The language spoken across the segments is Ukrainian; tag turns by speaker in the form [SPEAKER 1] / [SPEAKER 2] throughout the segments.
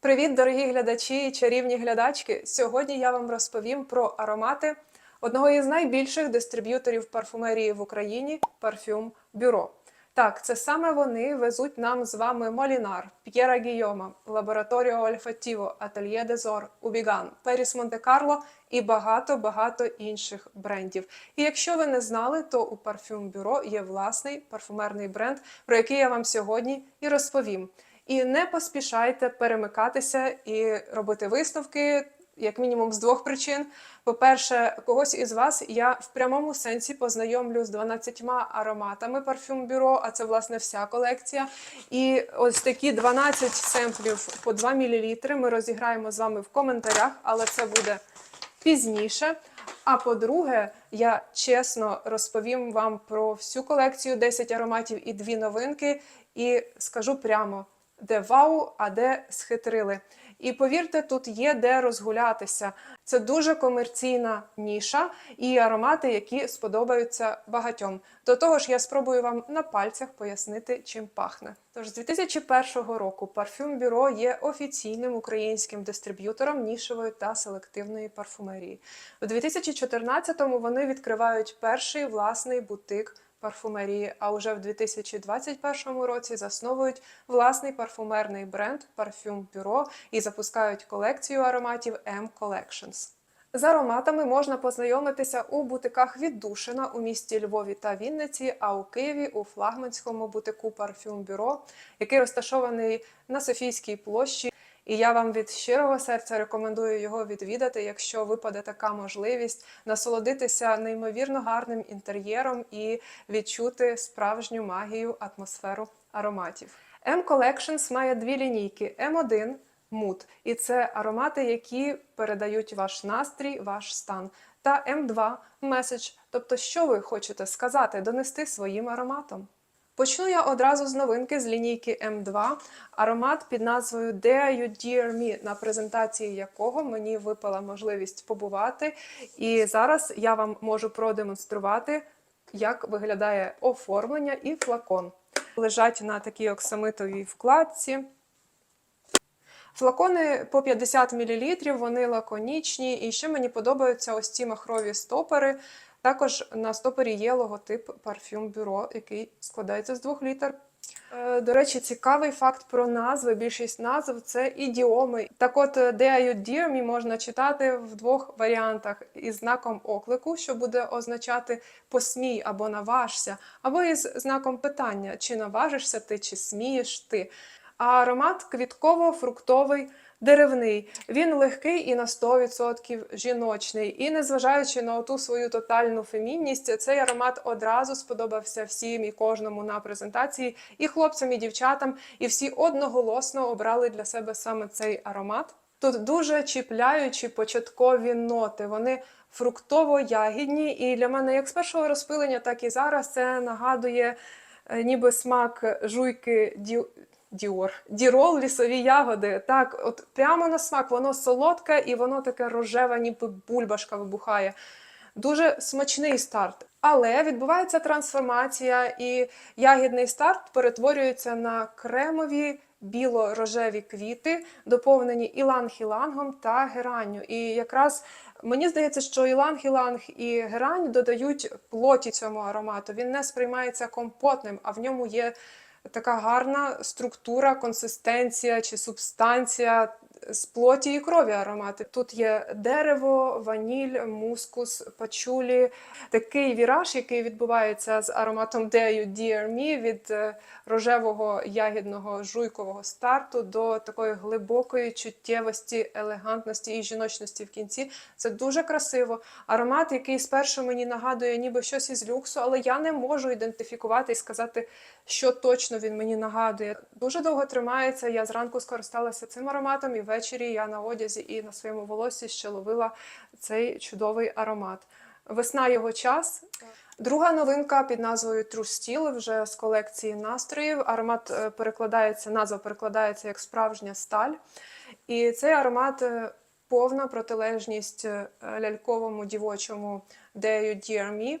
[SPEAKER 1] Привіт, дорогі глядачі чарівні глядачки! Сьогодні я вам розповім про аромати одного із найбільших дистриб'юторів парфумерії в Україні Парфюм Бюро. Так, це саме вони везуть нам з вами Молінар, П'єра Гійома, Лабораторіо Ольфатіво, Ательє Дезор, Убіган, Періс Монте-Карло і багато-багато інших брендів. І якщо ви не знали, то у Парфюм Бюро є власний парфумерний бренд, про який я вам сьогодні і розповім. І не поспішайте перемикатися і робити висновки, як мінімум з двох причин. По-перше, когось із вас я в прямому сенсі познайомлю з 12 ароматами парфюм бюро, а це власне вся колекція. І ось такі 12 семплів по 2 мл ми розіграємо з вами в коментарях, але це буде пізніше. А по-друге, я чесно розповім вам про всю колекцію 10 ароматів і дві новинки, і скажу прямо, де вау, а де схитрили. І повірте, тут є де розгулятися. Це дуже комерційна ніша і аромати, які сподобаються багатьом. До того ж, я спробую вам на пальцях пояснити, чим пахне. Тож з 2001 року Парфюм Бюро є офіційним українським дистриб'ютором нішевої та селективної парфумерії. У 2014-му вони відкривають перший власний бутик парфумерії, а уже в 2021 році засновують власний парфумерний бренд Parfum Bureau і запускають колекцію ароматів M Collections. З ароматами можна познайомитися у бутиках Віддушина у місті Львові та Вінниці, а у Києві у флагманському бутику Parfum Bureau, який розташований на Софійській площі. І я вам від щирого серця рекомендую його відвідати, якщо випаде така можливість насолодитися неймовірно гарним інтер'єром і відчути справжню магію, атмосферу ароматів. M Collections має дві лінійки: M1 Mood, і це аромати, які передають ваш настрій, ваш стан. Та М2 Message, тобто, що ви хочете сказати, донести своїм ароматом. Почну я одразу з новинки з лінійки М2, аромат під назвою Dare You Dear Me, на презентації якого мені випала можливість побувати. І зараз я вам можу продемонструвати, як виглядає оформлення і флакон. Лежать на такій оксамитовій вкладці. Флакони по 50 мл, вони лаконічні, і ще мені подобаються ось ці махрові стопери. Також на стопері є логотип Parfum Bureau, який складається з двох літер. Е, До речі, цікавий факт про назви. Більшість назв це ідіоми. Так от You Dear Me можна читати в двох варіантах: із знаком оклику, що буде означати посмій або наважся, або із знаком питання, чи наважишся ти, чи смієш ти. А аромат квітково-фруктовий. Деревний, він легкий і на 100% жіночний. І незважаючи на ту свою тотальну фемінність, цей аромат одразу сподобався всім і кожному на презентації, і хлопцям, і дівчатам, і всі одноголосно обрали для себе саме цей аромат. Тут дуже чіпляючі початкові ноти. Вони фруктово-ягідні, і для мене як з першого розпилення, так і зараз це нагадує е, ніби смак жуйки. Діор. Дірол, лісові ягоди. Так, от прямо на смак, воно солодке і воно таке рожеве, ніби бульбашка вибухає. Дуже смачний старт. Але відбувається трансформація, і ягідний старт перетворюється на кремові біло-рожеві квіти, доповнені іланг-ілангом та геранню. І якраз мені здається, що іланг-іланг і герань додають плоті цьому аромату. Він не сприймається компотним, а в ньому є така гарна структура, консистенція чи субстанція з плоті і крові аромати. Тут є дерево, ваніль, мускус, пачулі. Такий віраж, який відбувається з ароматом You Dear Me від е, рожевого ягідного жуйкового старту до такої глибокої чуттєвості, елегантності і жіночності в кінці. Це дуже красиво. Аромат, який спершу мені нагадує, ніби щось із люксу, але я не можу ідентифікувати і сказати, що точно він мені нагадує. Дуже довго тримається. Я зранку скористалася цим ароматом, і ввечері я на одязі і на своєму волосі ще ловила цей чудовий аромат. Весна його час. Друга новинка під назвою True Steel, вже з колекції настроїв. Аромат е, перекладається, назва перекладається як справжня сталь. І цей аромат е, повна протилежність е, ляльковому дівочому Dear Me.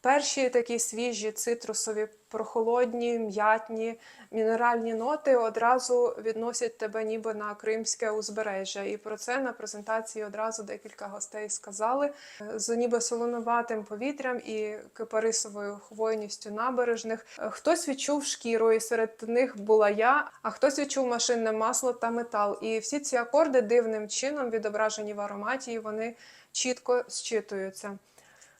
[SPEAKER 1] Перші такі свіжі цитрусові, прохолодні, м'ятні, мінеральні ноти одразу відносять тебе ніби на кримське узбережжя. І про це на презентації одразу декілька гостей сказали. З ніби солонуватим повітрям і кипарисовою хвойністю набережних. Хтось відчув шкіру, і серед них була я, а хтось відчув машинне масло та метал. І всі ці акорди дивним чином відображені в ароматі, і вони чітко зчитуються.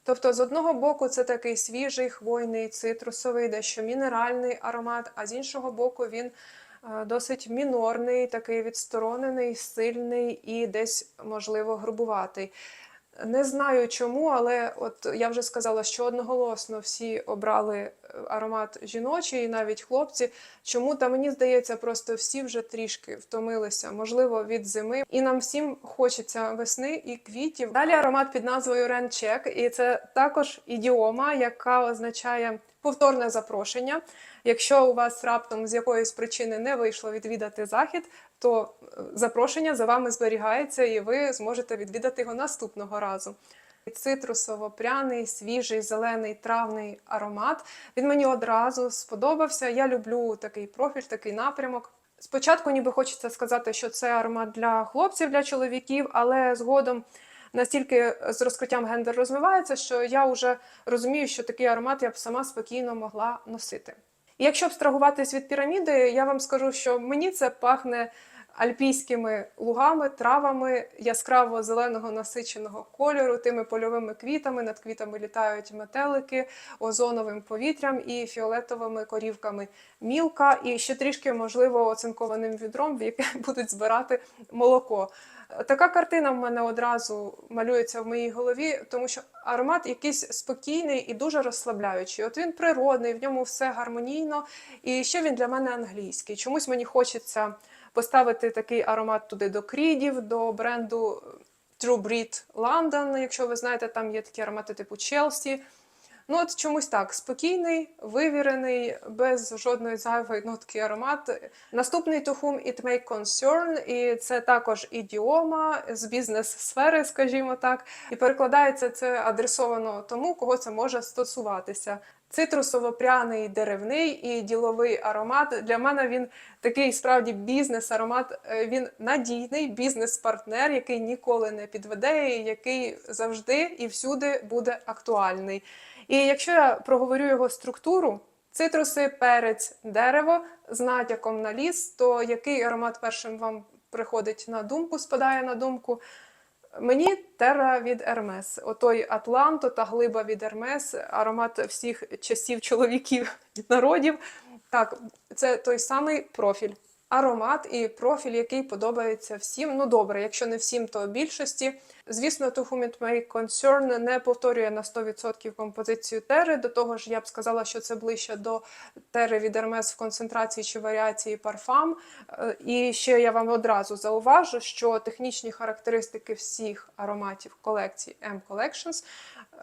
[SPEAKER 1] Тобто, з одного боку, це такий свіжий, хвойний, цитрусовий, дещо мінеральний аромат, а з іншого боку, він е, досить мінорний, такий відсторонений, сильний і десь, можливо, грубуватий. Не знаю чому, але от я вже сказала, що одноголосно всі обрали е, аромат жіночий, навіть хлопці. Чому? Та мені здається, просто всі вже трішки втомилися, можливо, від зими. І нам всім хочеться весни і квітів. Далі аромат під назвою Ренчек, і це також ідіома, яка означає повторне запрошення. Якщо у вас раптом з якоїсь причини не вийшло відвідати захід, то е, запрошення за вами зберігається, і ви зможете відвідати його наступного разу. Цитрусово-пряний, свіжий, зелений, травний аромат. Він мені одразу сподобався. Я люблю такий профіль, такий напрямок. Спочатку, ніби хочеться сказати, що це аромат для хлопців, для чоловіків, але згодом настільки з розкриттям гендер розвивається, що я вже розумію, що такий аромат я б сама спокійно могла носити. І якщо абстрагуватись від піраміди, я вам скажу, що мені це пахне альпійськими лугами, травами яскраво зеленого насиченого кольору, тими польовими квітами. Над квітами літають метелики, озоновим повітрям і фіолетовими корівками мілка, і ще трішки, можливо, оцинкованим відром, в яке будуть збирати молоко. Така картина в мене одразу малюється в моїй голові, тому що аромат якийсь спокійний і дуже розслабляючий. От він природний, в ньому все гармонійно, і ще він для мене англійський. Чомусь мені хочеться поставити такий аромат туди до крідів, до бренду True Breed London. Якщо ви знаєте, там є такі аромати типу Chelsea. Ну, от чомусь так, спокійний, вивірений, без жодної зайвої нотки аромат. Наступний тухум It May Concern, і це також ідіома з бізнес-сфери, скажімо так. І перекладається це адресовано тому, кого це може стосуватися. Цитрусово-пряний деревний і діловий аромат. Для мене він такий справді бізнес-аромат. Е, Він надійний бізнес-партнер, який ніколи не підведе, який завжди і всюди буде актуальний. І якщо я проговорю його структуру, цитруси, перець, дерево з натяком на ліс, то який аромат першим вам приходить на думку, спадає на думку? Мені терра від Ермес. Отой Атланто та глиба від Ермес, аромат всіх часів чоловіків і народів. Так, це той самий профіль. Аромат і профіль, який подобається всім. Ну добре, якщо не всім, то більшості. Звісно, To Whom It Concern не повторює на 100% композицію тери. До того ж, я б сказала, що це ближче до тери від Hermes в концентрації чи варіації парфам. Е, І ще я вам одразу зауважу, що технічні характеристики всіх ароматів колекції M Collections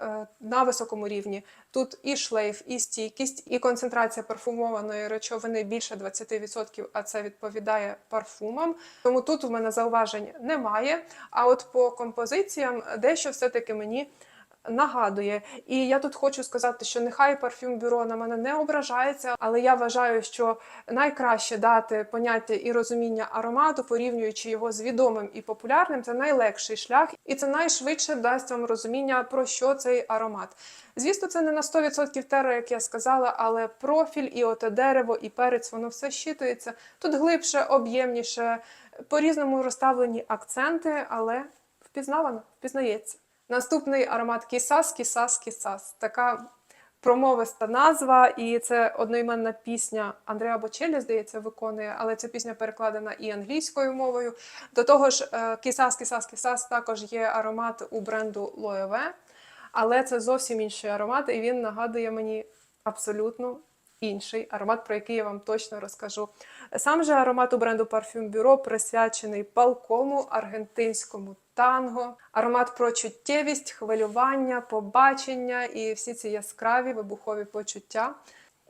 [SPEAKER 1] е, на високому рівні. Тут і шлейф, і стійкість, і концентрація парфумованої речовини більше 20%, а це відповідає парфумам. Тому тут у мене зауважень немає. А от по композиціям дещо все-таки мені нагадує. І я тут хочу сказати, що нехай парфюм бюро на мене не ображається, але я вважаю, що найкраще дати поняття і розуміння аромату, порівнюючи його з відомим і популярним, це найлегший шлях, і це найшвидше дасть вам розуміння про що цей аромат. Звісно, це не на 100% тера, як я сказала, але профіль, і оте дерево, і перець, воно все щитується. Тут глибше, об'ємніше, по-різному розставлені акценти, але впізнавано, впізнається. Наступний аромат Кісас, Кісас, Кісас. Така промовиста назва, і це одноіменна пісня Андреа Бочелі, здається, виконує, але ця пісня перекладена і англійською мовою. До того ж, е, Кісас, Кісас, Кісас також є аромат у бренду Loewe, але це зовсім інший аромат, і він нагадує мені абсолютно інший аромат, про який я вам точно розкажу. Сам же аромат у бренду Parfum Bureau присвячений палкому аргентинському танго, аромат про чуттєвість, хвилювання, побачення і всі ці яскраві вибухові почуття.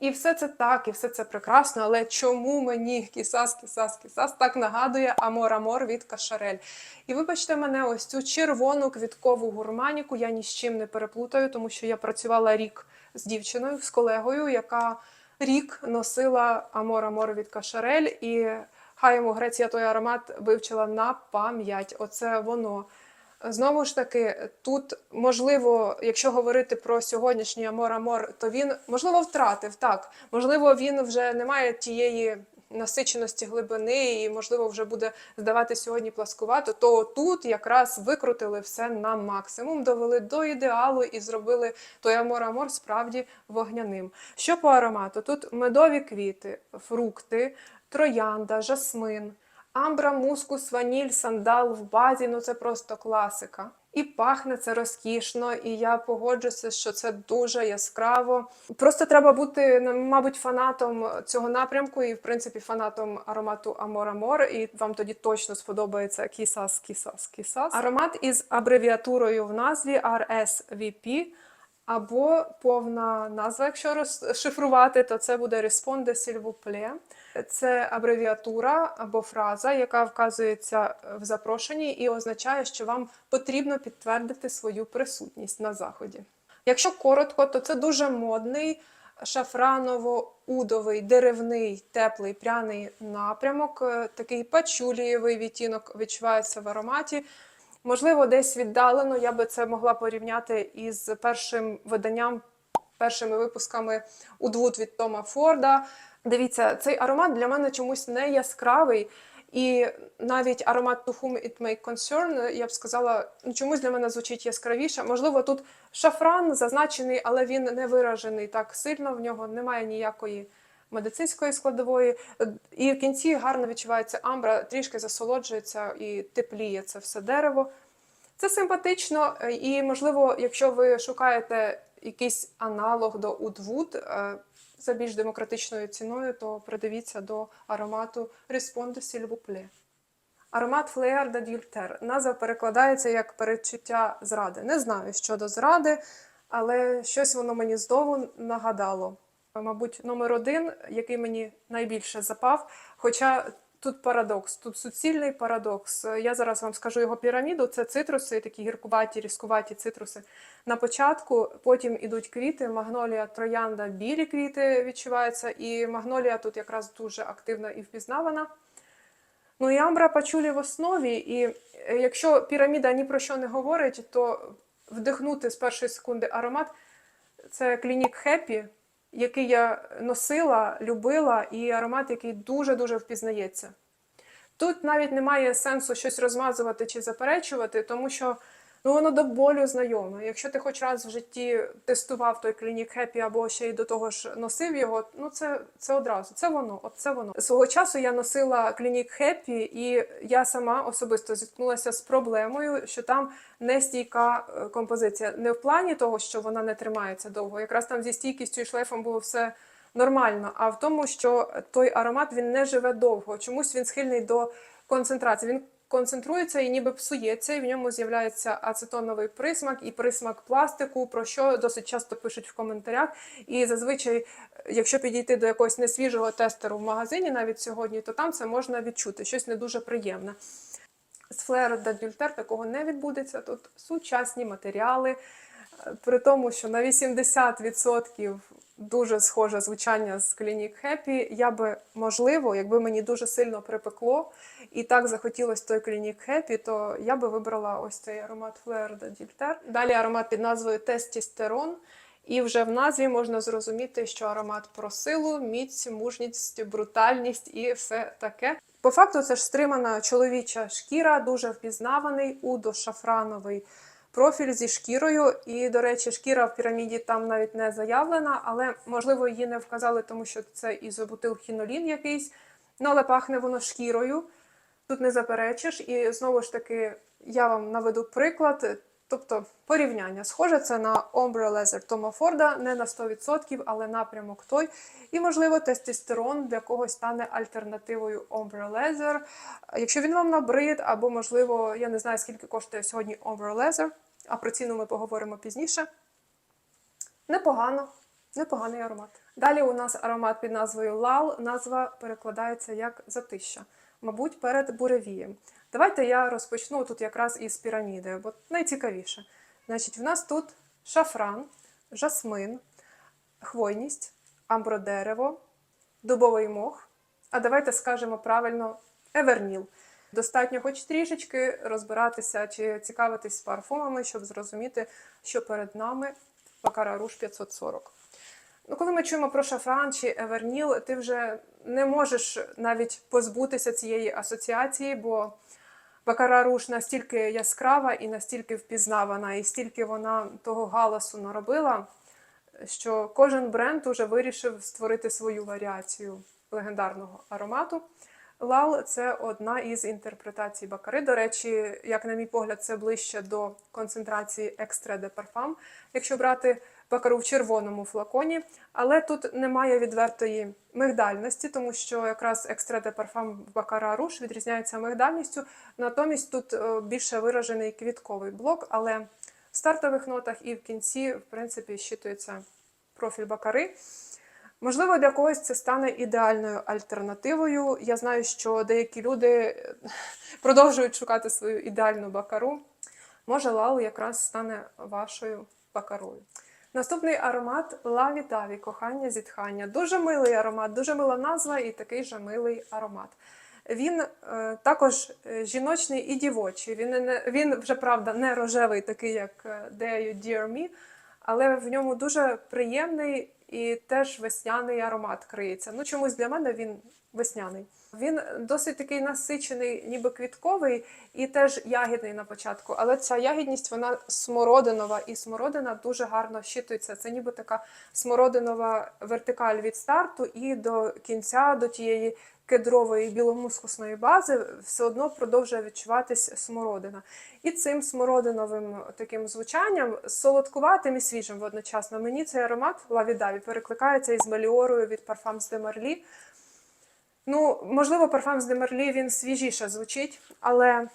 [SPEAKER 1] І все це так, і все це прекрасно, але чому мені кісас, кісас, кісас так нагадує Амор Амор від Кашарель? І вибачте мене, ось цю червону квіткову гурманіку я ні з чим не переплутаю, тому що я працювала рік з дівчиною, з колегою, яка рік носила Амор Амор від Кашарель, і хай йому Греція той аромат вивчила на пам'ять. Оце воно. Знову ж таки, тут можливо, якщо говорити про сьогоднішній Амор Амор, то він можливо втратив так. Можливо, він вже не має тієї насиченості глибини, і можливо вже буде здавати сьогодні пласкувато. То тут якраз викрутили все на максимум, довели до ідеалу і зробили той Амор Амор справді вогняним. Що по аромату? Тут медові квіти, фрукти, троянда, жасмин. Амбра, мускус, ваніль, сандал в базі ну це просто класика. І пахне це розкішно, і я погоджуся, що це дуже яскраво. Просто треба бути, ну, мабуть, фанатом цього напрямку, і в принципі фанатом аромату Amor Amor, і вам тоді точно сподобається Кісас, Кісас, Кісас. Аромат із абревіатурою в назві RSVP. Або повна назва, якщо розшифрувати, то це буде Responde s'il. Це абревіатура або фраза, яка вказується в запрошенні і означає, що вам потрібно підтвердити свою присутність на заході. Якщо коротко, то це дуже модний шафраново-удовий, деревний, теплий пряний напрямок, Е, такий пачулієвий відтінок відчувається в ароматі. Можливо, десь віддалено я би це могла порівняти із першим виданням, першими випусками Удвуд від Тома Форда. Дивіться, цей аромат для мене чомусь не яскравий. І навіть аромат To Whom It May Concern, я б сказала, ну, чомусь для мене звучить яскравіше. Можливо, тут шафран зазначений, але він не виражений так сильно, в нього немає ніякої медицинської складової. І в кінці гарно відчувається амбра, трішки засолоджується і тепліє це все дерево. Це симпатично, е, і, можливо, якщо ви шукаєте якийсь аналог до Удвуд за більш демократичною ціною, то придивіться до аромату Responde plaît. Аромат Флеяр d'Adultère. Назва перекладається як передчуття зради. Не знаю щодо зради, але щось воно мені знову нагадало. Мабуть, номер один, який мені найбільше запав. Хоча тут парадокс, тут суцільний парадокс. Я зараз вам скажу його піраміду. Це цитруси, такі гіркуваті, різкуваті цитруси. На початку, потім ідуть квіти, магнолія, троянда, білі квіти відчуваються, і магнолія тут якраз дуже активна і впізнавана. Ну і амбра пачулі в основі, і е, якщо піраміда ні про що не говорить, то вдихнути з першої секунди аромат це клінік Хеппі, який я носила, любила, і аромат, який дуже-дуже впізнається. Тут навіть немає сенсу щось розмазувати чи заперечувати, тому що ну, воно до болю знайоме. Якщо ти хоч раз в житті тестував той клінік Happy або ще й до того ж носив його, ну це, це одразу, це воно, от це воно. Свого часу я носила клінік Happy, і я сама особисто зіткнулася з проблемою, що там нестійка е, композиція. Не в плані того, що вона не тримається довго. Якраз там зі стійкістю і шлейфом було все нормально, а в тому, що той аромат він не живе довго. Чомусь він схильний до концентрації. Він концентрується і ніби псується, і в ньому з'являється ацетоновий присмак і присмак пластику, про що досить часто пишуть в коментарях. І зазвичай, якщо підійти до якогось несвіжого тестеру в магазині, навіть сьогодні, то там це можна відчути щось не дуже приємне. З Флер Дадюльтер такого не відбудеться. Тут сучасні матеріали, е, при тому, що на 80% дуже схоже звучання з Clinique Happy. Я би, можливо, якби мені дуже сильно припекло і так захотілося той Clinique Happy, то я би вибрала ось цей аромат Fleur d'Adultère. Далі аромат під назвою Тестістерон. І вже в назві можна зрозуміти, що аромат про силу, міць, мужність, брутальність і все таке. По факту, це ж стримана чоловіча шкіра, дуже впізнаваний, удо-шафрановий профіль зі шкірою. І, до речі, шкіра в піраміді там навіть не заявлена, але можливо її не вказали, тому що це ізобутилхінолін якийсь. Ну, але пахне воно шкірою. Тут не заперечиш. І знову ж таки, я вам наведу приклад. Тобто порівняння. Схоже, це на Ombre Leather Тома Форда, не на 100%, але напрямок той. І, можливо, тестостерон для когось стане альтернативою Ombre Leather. Якщо він вам набрид, або, можливо, я не знаю, скільки коштує сьогодні Ombre Leather, а про ціну ми поговоримо пізніше. Непогано, непоганий аромат. Далі у нас аромат під назвою Лал. Назва перекладається як затища, мабуть, перед буревієм. Давайте я розпочну тут якраз із піраміди, бо найцікавіше. Значить, в нас тут шафран, жасмин, хвойність, амбродерево, дубовий мох. А давайте скажемо правильно еверніл. Достатньо хоч трішечки розбиратися чи цікавитись парфумами, щоб зрозуміти, що перед нами Бакара Руш 540. Ну, коли ми чуємо про шафран чи еверніл, ти вже не можеш навіть позбутися цієї асоціації, бо Бакара Руш настільки яскрава і настільки впізнавана, і стільки вона того галасу наробила, що кожен бренд уже вирішив створити свою варіацію легендарного аромату. Лал це одна із інтерпретацій Бакари. До речі, як на мій погляд, це ближче до концентрації екстре де парфам, якщо брати бакару в червоному флаконі. Але тут немає відвертої мигдальності, тому що якраз екстре де парфам Бакара Руш відрізняється мигдальністю. Натомість тут е, більше виражений квітковий блок, але в стартових нотах і в кінці, в принципі, щитується профіль Бакари. Можливо, для когось це стане ідеальною альтернативою. Я знаю, що деякі люди е, продовжують шукати свою ідеальну бакару. Може, лал якраз стане вашою бакарою. Наступний аромат Лаві Даві, кохання, зітхання. Дуже милий аромат, дуже мила назва і такий же милий аромат. Він е, також е, жіночний і дівочий. Він, не, він вже правда не рожевий, такий як Dare Dear Me, але в ньому дуже приємний і теж весняний аромат криється. Ну, чомусь для мене він весняний. Він досить такий насичений, ніби квітковий, і теж ягідний на початку. Але ця ягідність вона смородинова, і смородина дуже гарно щитується. Це ніби така смородинова вертикаль від старту і до кінця, до тієї кедрової біломускусної бази, все одно продовжує відчуватись смородина. І цим смородиновим таким звучанням, солодкуватим і свіжим водночасно. Мені цей аромат лавідаві перекликається із меліорою від Parfums de Marly. Ну, можливо, Parfums de Marly він свіжіше звучить, але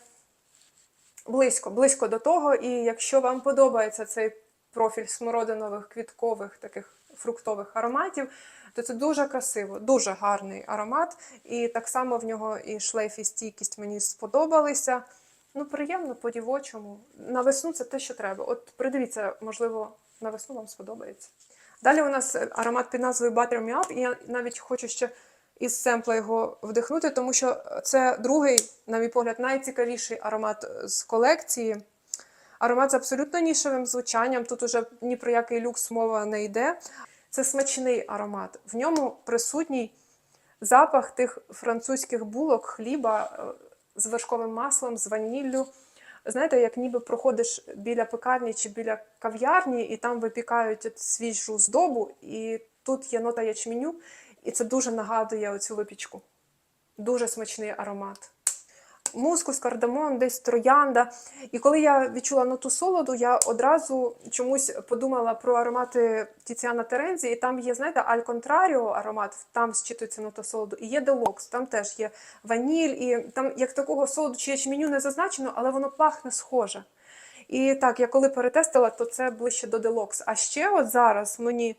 [SPEAKER 1] близько, близько до того. І якщо вам подобається цей профіль смородинових, квіткових, таких фруктових ароматів, то це дуже красиво, дуже гарний аромат. І так само в нього і шлейф, і стійкість мені сподобалися. Ну, приємно по-дівочому. На весну це те, що треба. От придивіться, можливо, на весну вам сподобається. Далі у нас аромат під назвою Butter Me Up, і я навіть хочу ще із семпла його вдихнути, тому що це другий, на мій погляд, найцікавіший аромат з колекції. Аромат з абсолютно нішевим звучанням. Тут уже ні про який люкс мова не йде. Це смачний аромат. В ньому присутній запах тих французьких булок, хліба е, з вершковим маслом, з ваніллю. Знаєте, як ніби проходиш біля пекарні чи біля кав'ярні, і там випікають свіжу здобу, і тут є нота ячменю, і це дуже нагадує оцю випічку. Дуже смачний аромат. Мускус, кардамон, десь троянда. І коли я відчула ноту солоду, я одразу чомусь подумала про аромати Тіціана Терензі, і там є, знаєте, аль контраріо аромат, там зчитується нота солоду, і є делокс, там теж є ваніль, і там як такого солоду чи ячменю не зазначено, але воно пахне схоже. І так, я коли перетестила, то це ближче до делокс. А ще от зараз мені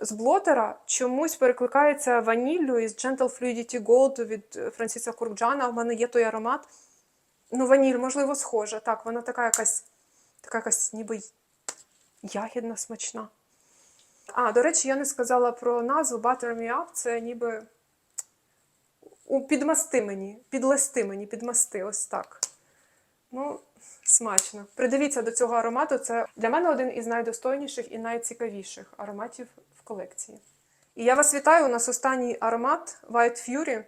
[SPEAKER 1] з блотера чомусь перекликається ваніллю із Gentle Fluidity Gold від Франсіса Куркджана. У мене є той аромат. Ну, ваніль, можливо, схожа. Так, вона така якась, така якась ніби ягідна, смачна. А, до речі, я не сказала про назву Butter Me Up. Це ніби підмасти мені, підлести мені, підмасти, ось так. Ну, смачно. Придивіться до цього аромату. Це для мене один із найдостойніших і найцікавіших ароматів в колекції. І я вас вітаю. У нас останній аромат White Fury.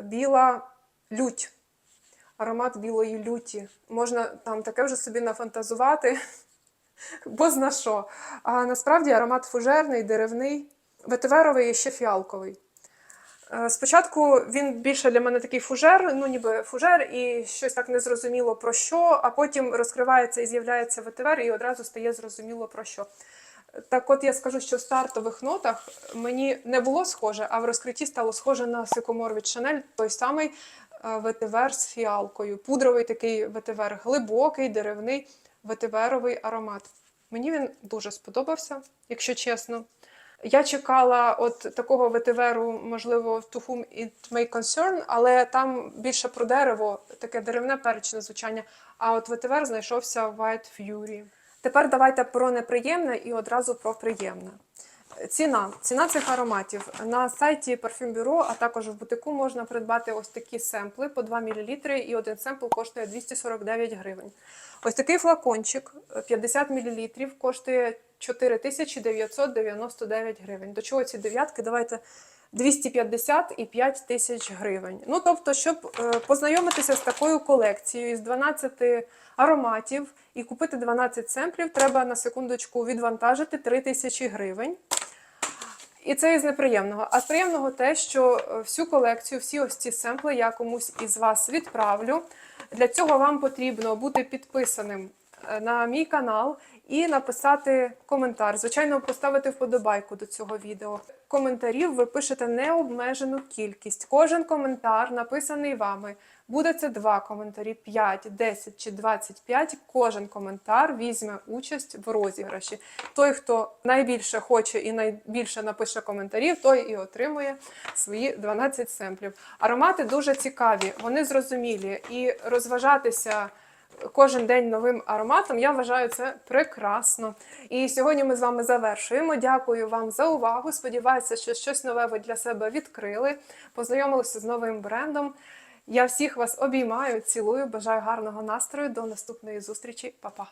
[SPEAKER 1] Біла лють. Аромат білої люті. Можна там таке вже собі нафантазувати, бо зна що. А насправді аромат фужерний, деревний, ветиверовий і ще фіалковий. Е, Спочатку він більше для мене такий фужер, ну ніби фужер, і щось так незрозуміло про що, а потім розкривається і з'являється ветивер, і одразу стає зрозуміло про що. Так от я скажу, що в стартових нотах мені не було схоже, а в розкритті стало схоже на сикомор від Шанель, той самий е, ветивер з фіалкою. Пудровий такий ветивер, глибокий, деревний ветиверовий аромат. Мені він дуже сподобався, якщо чесно. Я чекала от такого ветиверу, можливо, to whom it may concern, але там більше про дерево, таке деревне перечне звучання. А от ветивер знайшовся в White Fury. Тепер давайте про неприємне і одразу про приємне. Ціна. Ціна цих ароматів. На сайті Bureau, а також в бутику можна придбати ось такі семпли по 2 мл, і один семпл коштує 249 гривень. Ось такий флакончик е, 50 мл коштує 4999 гривень. До чого ці дев'ятки? Давайте 250 і 5 тисяч гривень. Ну, тобто, щоб е, познайомитися з такою колекцією із 12 ароматів і купити 12 семплів, треба на секундочку відвантажити 3 тисячі гривень. І це із неприємного. А з приємного те, що е, всю колекцію, всі ось ці семпли я комусь із вас відправлю. Для цього вам потрібно бути підписаним е, на мій канал і написати коментар. Звичайно, поставити вподобайку до цього відео. Коментарів ви пишете необмежену кількість. Кожен коментар, написаний вами, буде це два коментарі, 5, 10 чи 25. Кожен коментар візьме участь в розіграші. Той, хто найбільше хоче і найбільше напише коментарів, той і отримує свої 12 семплів. Аромати дуже цікаві, вони зрозумілі і розважатися кожен день новим ароматом. Я вважаю це прекрасно. І сьогодні ми з вами завершуємо. Дякую вам за увагу. Сподіваюся, що щось нове ви для себе відкрили, познайомилися з новим брендом. Я всіх вас обіймаю, цілую, бажаю гарного настрою. До наступної зустрічі, Па-па!